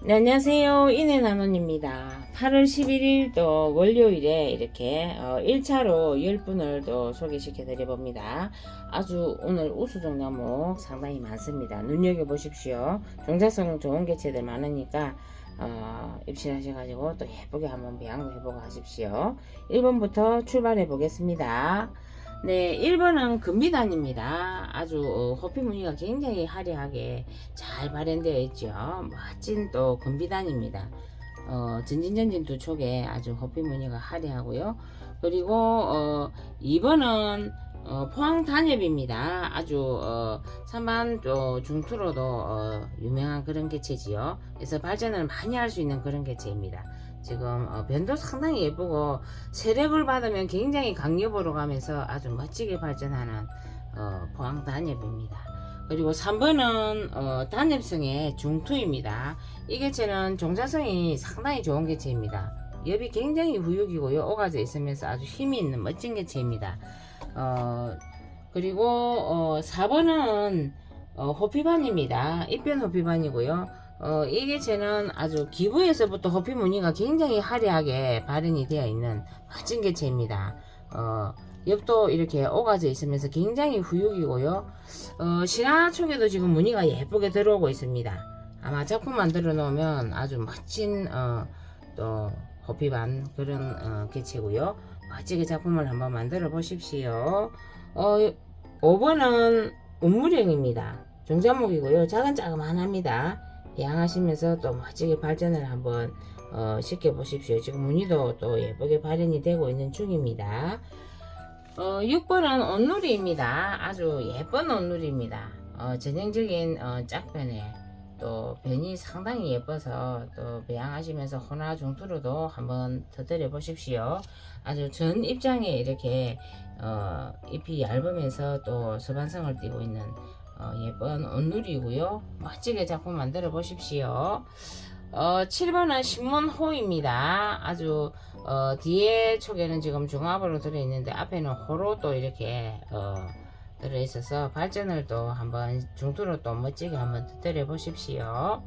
네, 안녕하세요. 이내나논입니다. 8월 11일 또 월요일에 이렇게 어, 1차로 10분을 또 소개시켜 드려봅니다. 아주 오늘 우수종 나무 상당히 많습니다. 눈여겨보십시오. 종자성 좋은 개체들 많으니까 어, 입신하셔가지고 또 예쁘게 한번 배양도 해보고 하십시오. 1번부터 출발해 보겠습니다. 네, 1번은 금비단입니다. 아주 어, 호피 무늬가 굉장히 화려하게 잘 발현되어 있죠. 멋진 또 금비단입니다. 어, 전진전진 두 촉에 아주 호피 무늬가 화려하고요. 그리고 어, 2번은 어, 포항 단엽입니다. 아주 어, 산반 또 중투로도 어, 유명한 그런 개체지요. 그래서 발전을 많이 할 수 있는 그런 개체입니다. 지금 어, 변도 상당히 예쁘고 세력을 받으면 굉장히 강력으로 가면서 아주 멋지게 발전하는 어, 포항 단엽입니다. 그리고 3번은 어, 단엽성의 중투입니다. 이 개체는 종자성이 상당히 좋은 개체입니다. 엽이 굉장히 후육이고요. 오가져 있으면서 아주 힘이 있는 멋진 개체입니다. 어, 그리고 어, 4번은 어, 호피반입니다. 입변 호피반이고요. 어, 이 개체는 아주 기부에서부터 호피 무늬가 굉장히 화려하게 발현이 되어 있는 멋진 개체입니다. 어, 옆도 이렇게 오가져 있으면서 굉장히 후육이고요. 어, 신화 쪽에도 지금 무늬가 예쁘게 들어오고 있습니다. 아마 작품 만들어 놓으면 아주 멋진 어, 또 호피반 그런 어, 개체고요. 멋지게 작품을 한번 만들어 보십시오. 어, 5번은 운무령입니다. 종자목이고요. 작은 자그만합니다. 양하시면서 또 멋지게 발전을 한번 어, 시켜 보십시오. 지금 무늬도 또 예쁘게 발현이 되고 있는 중입니다. 어, 6번은 온누리입니다. 아주 예쁜 온누리입니다. 어, 전형적인 어, 짝변에 또 변이 상당히 예뻐서 또 배양하시면서 호나 중투로도 한번 터뜨려 보십시오. 아주 전 입장에 이렇게 어, 잎이 얇으면서 또 서반성을 띠고 있는 어, 예쁜 온누리고요. 멋지게 작품 만들어 보십시오. 어, 7번은 신문호입니다. 아주 어, 뒤에 쪽에는 지금 중압으로 들어있는데 앞에는 호로 또 이렇게 어, 들어있어서 발전을 또 한번 중투로 또 멋지게 한번 터뜨려 보십시오.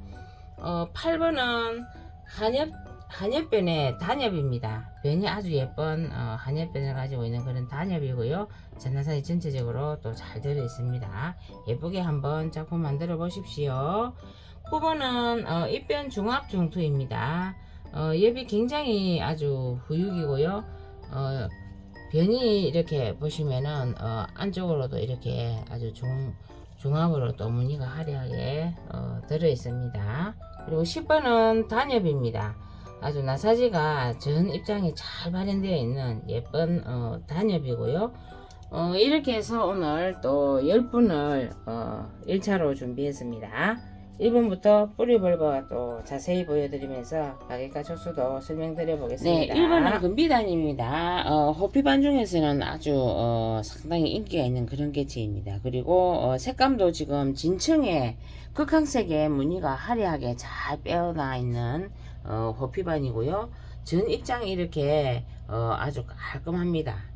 어, 8번은 한엽 한엽변의 단엽입니다. 변이 아주 예쁜 어, 한엽변을 가지고 있는 그런 단엽이고요. 전화사이 전체적으로 또 잘 들어 있습니다. 예쁘게 한번 작품 만들어 보십시오. 9번은 어, 입변 중압 중투입니다. 어, 엽이 굉장히 아주 후육이고요. 어, 변이 이렇게 보시면은 어, 안쪽으로도 이렇게 아주 중, 중압으로 또 무늬가 화려하게 어, 들어 있습니다. 그리고 10번은 단엽입니다. 아주 나사지가 전 입장이 잘 발현되어 있는 예쁜 어, 단엽이고요. 어, 이렇게 해서 오늘 또 10분을 어, 1차로 준비했습니다. 1번부터 뿌리벌과 또 자세히 보여드리면서 가격과 초수도 설명드려 보겠습니다. 네, 1번은 금비단입니다. 어, 호피반 중에서는 아주 어, 상당히 인기가 있는 그런 개체입니다. 그리고 어, 색감도 지금 진층에 극황색의 무늬가 화려하게 잘 빼어나 있는 어, 호피반이고요. 전 입장이 이렇게 어, 아주 깔끔합니다.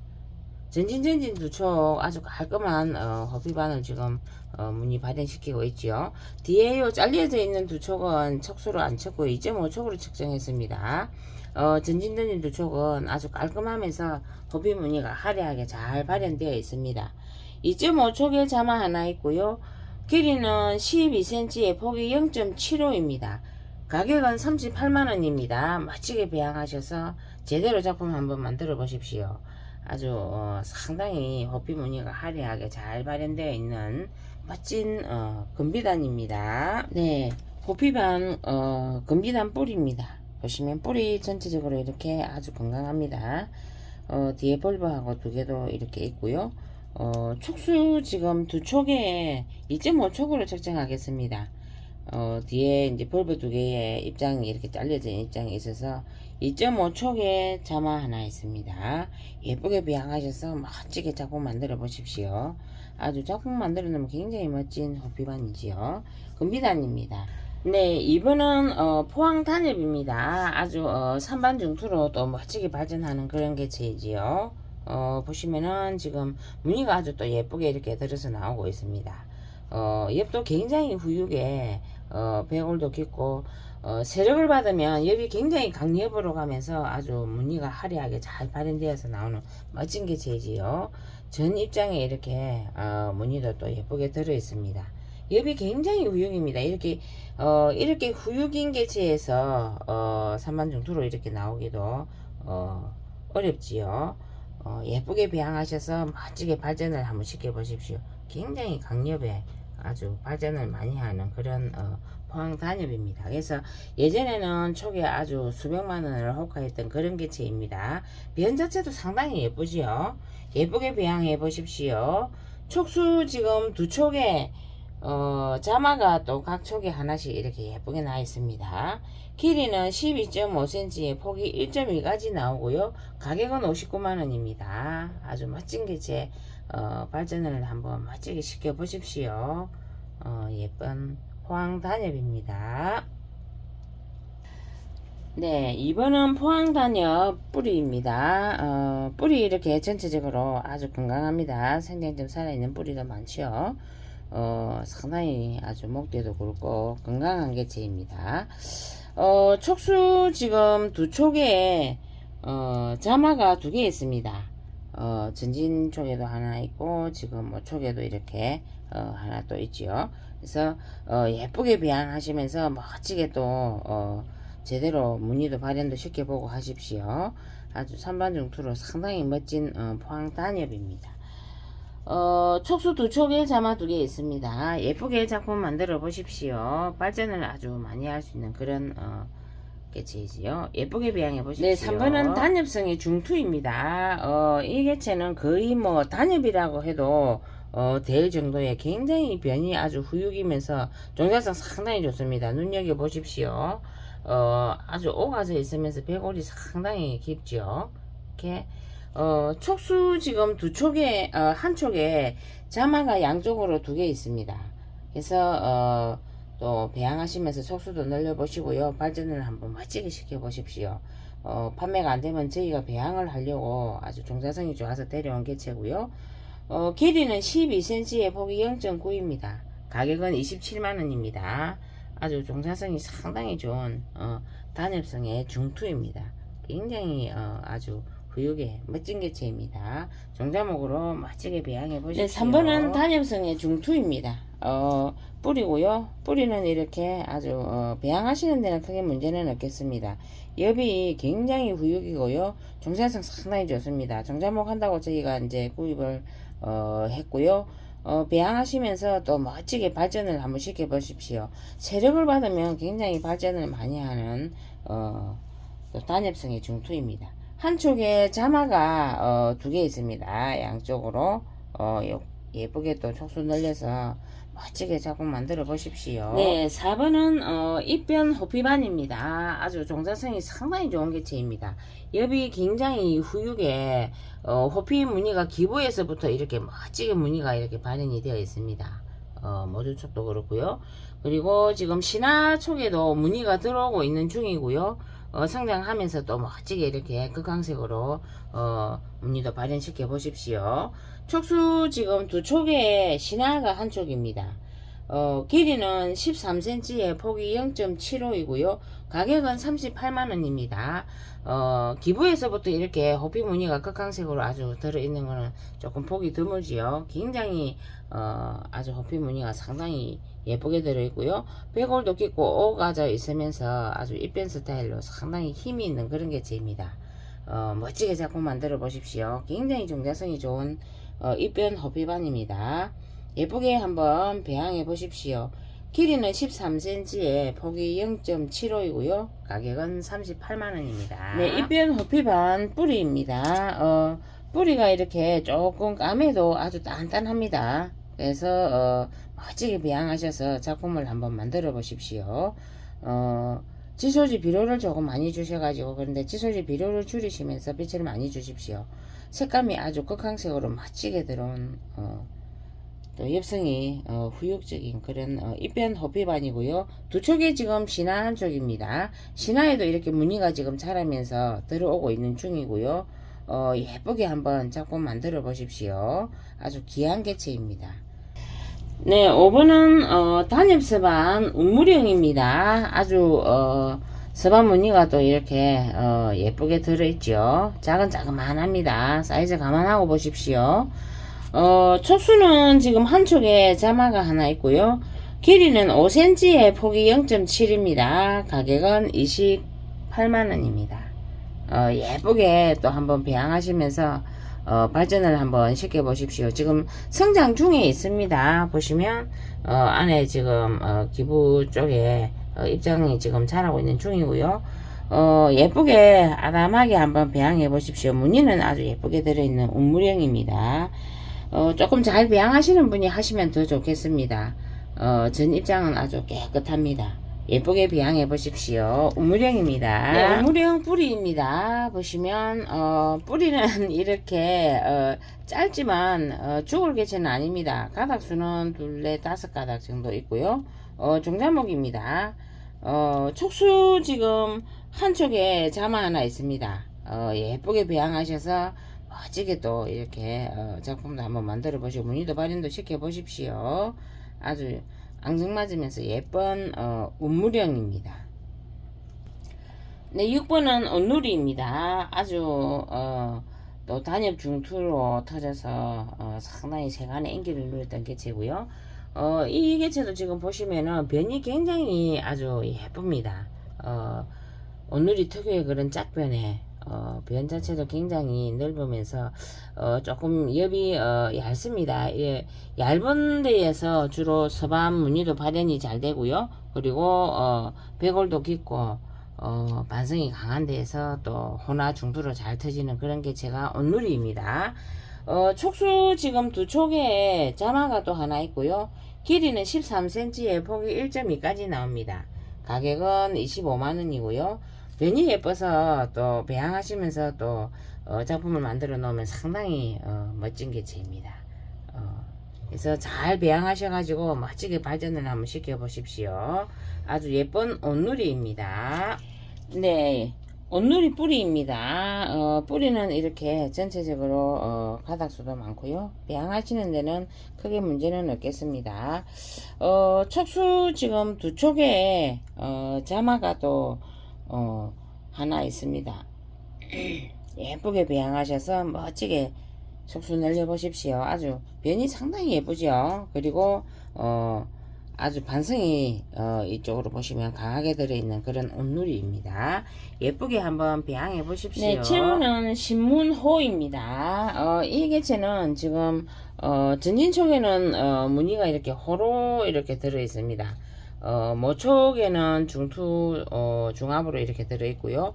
전진전진 두촉 아주 깔끔한 어, 호피반을 지금 어, 무늬 발현시키고 있죠. 뒤에 요 잘려져 있는 두촉은 척수로 안 쳤고 2.5촉으로 측정했습니다. 어, 전진전진 두촉은 아주 깔끔하면서 호피 무늬가 화려하게 잘 발현되어 있습니다. 2.5촉에 자마 하나 있고요. 길이는 12cm에 폭이 0.75입니다. 가격은 38만원입니다. 멋지게 배양하셔서 제대로 작품 한번 만들어 보십시오. 아주 어, 상당히 호피 무늬가 화려하게 잘 발현되어 있는 멋진 어, 금비단입니다. 네, 호피반 어, 금비단 뿌리입니다. 보시면 뿌리 전체적으로 이렇게 아주 건강합니다. 어, 뒤에 벌브하고 두 개도 이렇게 있고요. 어, 촉수 지금 두 촉에 2.5촉으로 측정하겠습니다. 어, 뒤에 이제 벌브 두 개의 입장이 이렇게 잘려진 입장이 있어서 2.5촉에 자마 하나 있습니다. 예쁘게 비양하셔서 멋지게 작품 만들어 보십시오. 아주 작품 만들어 놓으면 굉장히 멋진 호피반이지요. 금비단입니다. 네, 이번은 어, 포항 단엽입니다. 아주 어, 산반 중투로 또 멋지게 발전하는 그런 개체이지요. 어, 보시면은 지금 무늬가 아주 또 예쁘게 이렇게 들어서 나오고 있습니다. 어, 엽도 굉장히 후육에 어, 배골도 깊고 어, 세력을 받으면 엽이 굉장히 강엽으로 가면서 아주 무늬가 화려하게 잘 발현되어서 나오는 멋진 개체이지요. 전 입장에 이렇게 어, 무늬도 또 예쁘게 들어 있습니다. 엽이 굉장히 후육입니다. 이렇게 어, 이렇게 후육인 개체에서 어, 산반중투로 이렇게 나오기도 어, 어렵지요. 어, 예쁘게 배양하셔서 멋지게 발전을 한번 시켜보십시오. 굉장히 강엽에 아주 발전을 많이 하는 그런 어, 포항 단엽입니다. 그래서 예전에는 초기에 아주 수백만 원을 호가했던 그런 개체입니다. 변 자체도 상당히 예쁘지요. 예쁘게 배양해 보십시오. 촉수 지금 두 촉에 어, 자마가 또 각 촉에 하나씩 이렇게 예쁘게 나 있습니다. 길이는 12.5cm에 폭이 1.2까지 나오고요. 가격은 59만원입니다. 아주 멋진 개체 어, 발전을 한번 멋지게 시켜 보십시오. 어, 예쁜 포항 단엽입니다. 네, 이번은 포항 단엽 뿌리입니다. 어, 뿌리 이렇게 전체적으로 아주 건강합니다. 생장점 살아있는 뿌리가 많죠. 어, 상당히 아주 목대도 굵고 건강한 개체입니다. 어, 촉수 지금 두 촉에 어, 자마가 두 개 있습니다. 어, 전진 쪽에도 하나 있고 지금 뭐 쪽에도 이렇게 어, 하나 또 있지요. 그래서 어, 예쁘게 배양하시면서 멋지게 또 어, 제대로 무늬도 발현도 시켜보고 하십시오. 아주 산반중투로 상당히 멋진 어, 포항 단엽입니다. 어, 촉수 두 촉에 자마 두 개 있습니다. 예쁘게 작품 만들어 보십시오. 발전을 아주 많이 할 수 있는 그런 어, 개체이지요. 예쁘게 배양해 보십시오. 네, 3번은 단엽성의 중투입니다. 어, 이 개체는 거의 뭐 단엽이라고 해도 어, 될 정도의 굉장히 변이 아주 후육이면서 종자성 상당히 좋습니다. 눈여겨 보십시오. 어, 아주 오가져 있으면서 배골이 상당히 깊죠. 이렇게 어, 촉수 지금 두 촉에 어, 한 촉에 자마가 양쪽으로 두 개 있습니다. 그래서 어, 또 배양하시면서 촉수도 늘려보시고요. 발전을 한번 멋지게 시켜보십시오. 어, 판매가 안 되면 저희가 배양을 하려고 아주 종자성이 좋아서 데려온 개체고요. 어, 길이는 12cm에 폭이 0.9입니다. 가격은 27만원입니다. 아주 종자성이 상당히 좋은 어, 단엽성의 중투입니다. 굉장히 어, 아주 후육의 멋진 개체입니다. 종자목으로 멋지게 배양해 보십시오. 네, 3번은 단엽성의 중투입니다. 어, 뿌리고요. 뿌리는 이렇게 아주 어, 배양하시는 데는 크게 문제는 없겠습니다. 엽이 굉장히 후육이고요. 종자성 상당히 좋습니다. 종자목 한다고 저희가 이제 구입을 어, 했고요. 어, 배양하시면서 또 멋지게 발전을 한번 시켜 보십시오. 세력을 받으면 굉장히 발전을 많이 하는 어, 또 단엽성의 중투입니다. 한쪽에 자마가 어, 두 개 있습니다. 양쪽으로 어, 요- 예쁘게 또 촉수 늘려서 멋지게 작품 만들어 보십시오. 네, 4번은 어, 입변 호피반입니다. 아주 종자성이 상당히 좋은 개체입니다. 엽이 굉장히 후육에 어, 호피 무늬가 기부에서부터 이렇게 멋지게 무늬가 이렇게 발현이 되어 있습니다. 어, 모두 촉도 그렇고요. 그리고 지금 신화 촉에도 무늬가 들어오고 있는 중이고요. 어, 성장하면서 또 멋지게 이렇게 극강색으로 어, 무늬도 발현시켜 보십시오. 촉수 지금 두 촉에 신화가 한 촉입니다. 어, 길이는 13cm에 폭이 0.75이고요. 가격은 38만원입니다. 어, 기부에서부터 이렇게 호피 무늬가 극강색으로 아주 들어있는 거는 조금 보기 드물지요. 굉장히 어, 아주 호피 무늬가 상당히 예쁘게 들어있고요. 배골도 깊고 오가져 있으면서 아주 입변 스타일로 상당히 힘이 있는 그런 개체입니다. 어, 멋지게 작품 만들어 보십시오. 굉장히 종자성이 좋은 어, 입변 호피반입니다. 예쁘게 한번 배양해 보십시오. 길이는 13cm에 폭이 0.75이고요. 가격은 38만원입니다. 네, 입변 호피반 뿌리입니다. 어, 뿌리가 이렇게 조금 까매도 아주 단단합니다. 그래서 어, 멋지게 배양하셔서 작품을 한번 만들어 보십시오. 어, 지소지 비료를 조금 많이 주셔가지고 그런데 지소지 비료를 줄이시면서 빛을 많이 주십시오. 색감이 아주 극강색으로 멋지게 들어온 어, 또 엽성이 어, 후육적인 그런 어, 입변 호피반이고요. 두 촉에 지금 신화 한 촉입니다. 신화에도 이렇게 무늬가 지금 자라면서 들어오고 있는 중이고요. 어, 예쁘게 한번 작품 만들어 보십시오. 아주 귀한 개체입니다. 네, 5번은 어, 단엽 서반 운무령입니다. 아주 어, 서반 무늬가 또 이렇게 어, 예쁘게 들어있죠. 작은 자그만합니다. 사이즈 감안하고 보십시오. 어, 촉수는 지금 한쪽에 자마가 하나 있고요. 길이는 5cm에 폭이 0.7입니다. 가격은 28만원입니다. 어, 예쁘게 또 한번 배양하시면서 어, 발전을 한번 시켜 보십시오. 지금 성장 중에 있습니다. 보시면 어, 안에 지금 어, 기부 쪽에 어, 입장이 지금 자라고 있는 중이고요. 어, 예쁘게 아담하게 한번 배양해 보십시오. 무늬는 아주 예쁘게 들어있는 운무령입니다. 어, 조금 잘 배양하시는 분이 하시면 더 좋겠습니다. 어, 전 입장은 아주 깨끗합니다. 예쁘게 배양해 보십시오. 우무령입니다. 네, 우무령 뿌리입니다. 보시면 어, 뿌리는 이렇게 어, 짧지만 어, 죽을 개체는 아닙니다. 가닥수는 둘레 다섯 가닥 정도 있고요. 어, 종자목입니다. 어, 촉수 지금 한쪽에 자마 하나 있습니다. 어, 예쁘게 배양하셔서 멋지게 또 이렇게 어, 작품도 한번 만들어 보시고 무늬도 발현도 시켜 보십시오. 아주 앙증맞으면서 예쁜 어, 운무령입니다. 네, 6번은 온누리입니다. 아주 어, 또 단엽 중투로 터져서 어, 상당히 세간의 인기를 누렸던 개체고요. 어, 이 개체도 지금 보시면은 변이 굉장히 아주 예쁩니다. 어, 온누리 특유의 그런 짝변에 어, 변 자체도 굉장히 넓으면서 어, 조금 엽이 어, 얇습니다. 예, 얇은 데에서 주로 서반 무늬도 발현이 잘 되고요. 그리고 어, 배골도 깊고 어, 반성이 강한 데에서 또 호나 중두로 잘 터지는 그런 게 제가 온누리입니다. 어, 촉수 지금 두 촉에 자마가 또 하나 있고요. 길이는 13cm에 폭이 1.2까지 나옵니다. 가격은 25만원이고요. 변이 예뻐서 또 배양하시면서 또 어, 작품을 만들어 놓으면 상당히 어, 멋진 개체입니다. 어, 그래서 잘 배양하셔가지고 멋지게 발전을 한번 시켜 보십시오. 아주 예쁜 온누리입니다. 네, 온누리 뿌리입니다. 어, 뿌리는 이렇게 전체적으로 어, 가닥수도 많고요. 배양하시는 데는 크게 문제는 없겠습니다. 어, 촉수 지금 두 촉에 어, 자마가 또 어, 하나 있습니다. 예쁘게 배양하셔서 멋지게 촉수 늘려보십시오. 아주 변이 상당히 예쁘죠. 그리고 어, 아주 반성이 어, 이쪽으로 보시면 강하게 들어있는 그런 온누리입니다. 예쁘게 한번 배양해 보십시오. 네, 채무는 신문호입니다. 어, 이 개체는 지금 어, 전진촉에는 어, 무늬가 이렇게 호로 이렇게 들어 있습니다. 어, 모촉에는 중투 어, 중압으로 이렇게 들어 있고요.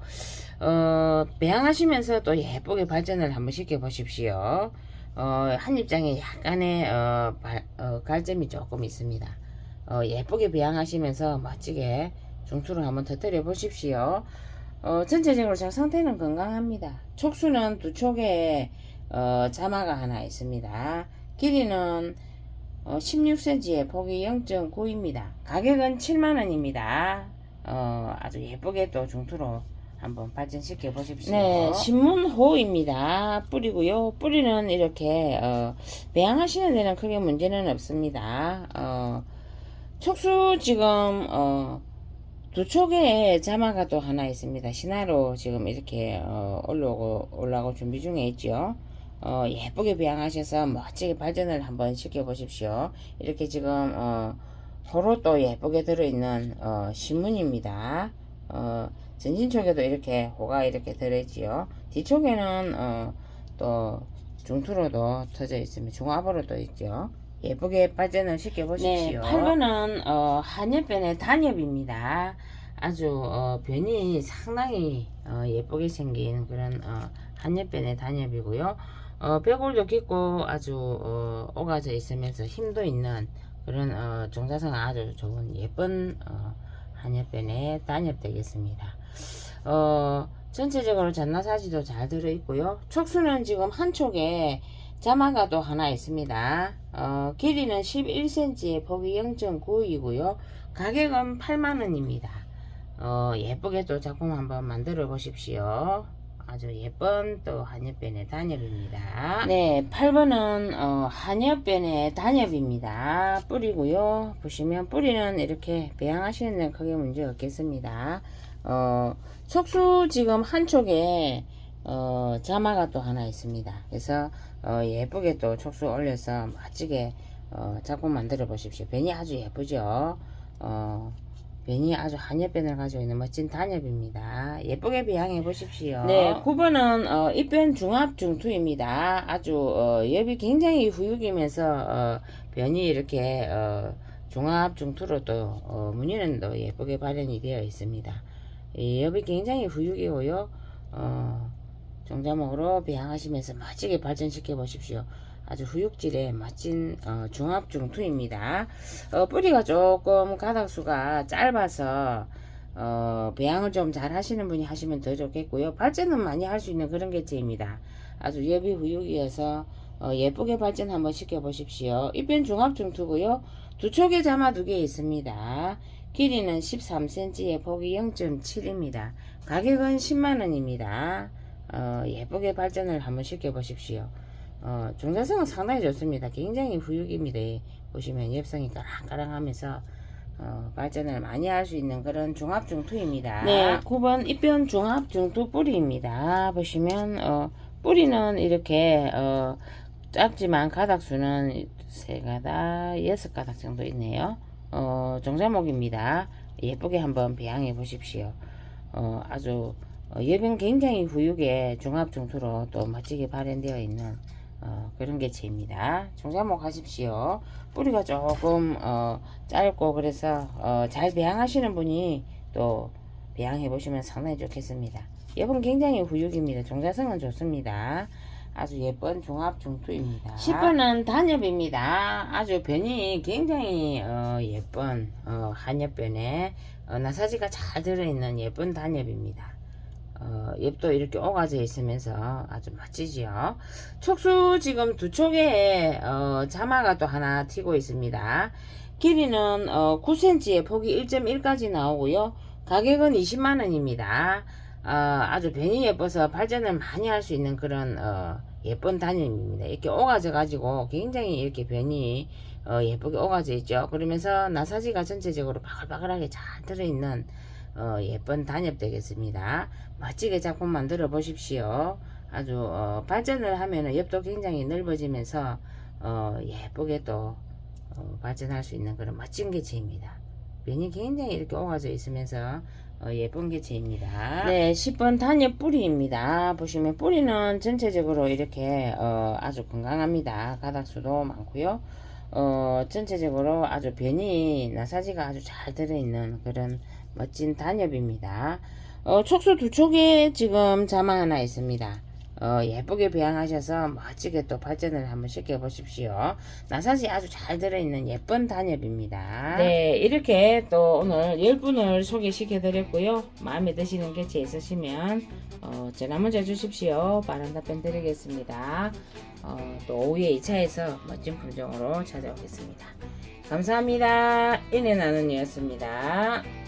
어, 배양하시면서 또 예쁘게 발전을 한번 시켜 보십시오. 어, 한 입장에 약간의 어, 발, 어, 갈점이 조금 있습니다. 어, 예쁘게 배양하시면서 멋지게 중투를 한번 터뜨려 보십시오. 어, 전체적으로 잘 상태는 건강합니다. 촉수는 두 촉에 어, 자마가 하나 있습니다. 길이는 어, 16cm에 폭이 0.9입니다. 가격은 7만원입니다. 어, 아주 예쁘게 또 중투로 한번 발전시켜 보십시오. 네, 신문호입니다. 뿌리고요. 뿌리는 이렇게 어, 배양하시는 데는 크게 문제는 없습니다. 어, 촉수 지금 어, 두 촉에 자마가 또 하나 있습니다. 신화로 지금 이렇게 어, 올라오고 올라오고 준비 중에 있죠. 어, 예쁘게 배양하셔서 멋지게 발전을 한번 시켜 보십시오. 이렇게 지금 어, 호로 또 예쁘게 들어있는 어, 신문입니다. 어, 전진촉에도 이렇게 호가 이렇게 들어있지요. 뒤쪽에는 어, 또 중투로도 터져 있으면 중압으로도 있죠. 예쁘게 발전을 시켜 보십시오. 네, 8번은 어, 한엽변의 단엽입니다. 아주 어, 변이 상당히 어, 예쁘게 생긴 그런 어, 한엽변의 단엽이고요. 어, 뼈골도 깊고 아주 어, 오가져 있으면서 힘도 있는 그런 어, 종자성 아주 좋은 예쁜 어, 한엽변의 단엽 되겠습니다. 어, 전체적으로 잔나사지도 잘 들어있고요. 촉수는 지금 한쪽에 자마가도 하나 있습니다. 어, 길이는 11cm에 폭이 0.9이고요. 가격은 8만원입니다. 어, 예쁘게 또 작품 한번 만들어 보십시오. 아주 예쁜 또 한엽변의 단엽입니다. 네, 8번은 어, 한엽변의 단엽입니다. 뿌리고요. 보시면 뿌리는 이렇게 배양하시는 데는 크게 문제 없겠습니다. 어, 촉수 지금 한쪽에 어, 자마가 또 하나 있습니다. 그래서 어, 예쁘게 또 촉수 올려서 멋지게 어, 작품 만들어 보십시오. 변이 아주 예쁘죠. 어, 변이 아주 한엽변을 가지고 있는 멋진 단엽입니다. 예쁘게 비양해 보십시오. 네, 9번은 어, 입변 중합 중투입니다. 아주 어, 엽이 굉장히 후육이면서 어, 변이 이렇게 어, 중합 중투로 또 어, 무늬는 또 예쁘게 발현이 되어 있습니다. 이 엽이 굉장히 후육이고요. 어, 종자목으로 배양하시면서 멋지게 발전시켜 보십시오. 아주 후육질의 멋진 어, 중합중투입니다. 어, 뿌리가 조금 가닥수가 짧아서 어, 배양을 좀 잘 하시는 분이 하시면 더 좋겠고요. 발전은 많이 할 수 있는 그런 개체입니다. 아주 예비 후육이어서 어, 예쁘게 발전 한번 시켜 보십시오. 입변 중합중투고요. 두 촉에 자마 두 개 있습니다. 길이는 13cm에 폭이 0.7입니다. 가격은 10만원입니다. 어, 예쁘게 발전을 한번 시켜 보십시오. 어, 종자성은 상당히 좋습니다. 굉장히 후육입니다. 보시면 엽성이 까랑까랑하면서 어, 발전을 많이 할 수 있는 그런 중합중투입니다. 네, 9번 입변 중합중투 뿌리입니다. 보시면 어, 뿌리는 이렇게 어, 짧지만 가닥수는 세 가닥, 여섯 가닥 정도 있네요. 어, 종자목입니다. 예쁘게 한번 배양해 보십시오. 어, 아주 어, 예병 굉장히 후육의 중합중투로 또 멋지게 발현되어 있는 어, 그런 개체입니다. 종자목 하십시오. 뿌리가 조금 어, 짧고 그래서 어, 잘 배양하시는 분이 또 배양해 보시면 상당히 좋겠습니다. 예쁜 굉장히 후육입니다. 종자성은 좋습니다. 아주 예쁜 종합 중투입니다. 10번은 단엽입니다. 아주 변이 굉장히 어, 예쁜 어, 한엽변에 어, 나사지가 잘 들어있는 예쁜 단엽입니다. 어, 엽도 이렇게 오가져 있으면서 아주 멋지지요. 촉수 지금 두 촉에 어, 자마가 또 하나 튀고 있습니다. 길이는 어, 9cm에 폭이 1.1까지 나오고요. 가격은 20만원입니다. 어, 아주 변이 예뻐서 발전을 많이 할 수 있는 그런 어, 예쁜 단임입니다. 이렇게 오가져 가지고 굉장히 이렇게 변이 어, 예쁘게 오가져 있죠. 그러면서 나사지가 전체적으로 바글바글하게 잘 들어있는 어, 예쁜 단엽 되겠습니다. 멋지게 작품 만들어 보십시오. 아주 어, 발전을 하면은 옆도 굉장히 넓어지면서 어, 예쁘게 또 어, 발전할 수 있는 그런 멋진 개체입니다. 면이 굉장히 이렇게 오가져 있으면서 어, 예쁜 개체입니다. 네, 10번 단엽 뿌리입니다. 보시면 뿌리는 전체적으로 이렇게 어, 아주 건강합니다. 가닥수도 많고요. 어, 전체적으로 아주 변이 나사지가 아주 잘 들어있는 그런 멋진 단엽입니다. 어, 촉수 두 촉에 지금 자마 하나 있습니다. 어, 예쁘게 배양하셔서 멋지게 또 발전을 한번 시켜 보십시오. 나사지 아주 잘 들어있는 예쁜 단엽입니다. 네, 이렇게 또 오늘 10분을 소개시켜 드렸고요. 마음에 드시는 개체 있으시면 어, 전화 문자 주십시오. 빠른 답변 드리겠습니다. 어, 또 오후에 2차에서 멋진 품종으로 찾아오겠습니다. 감사합니다. 인해 나눔이었습니다.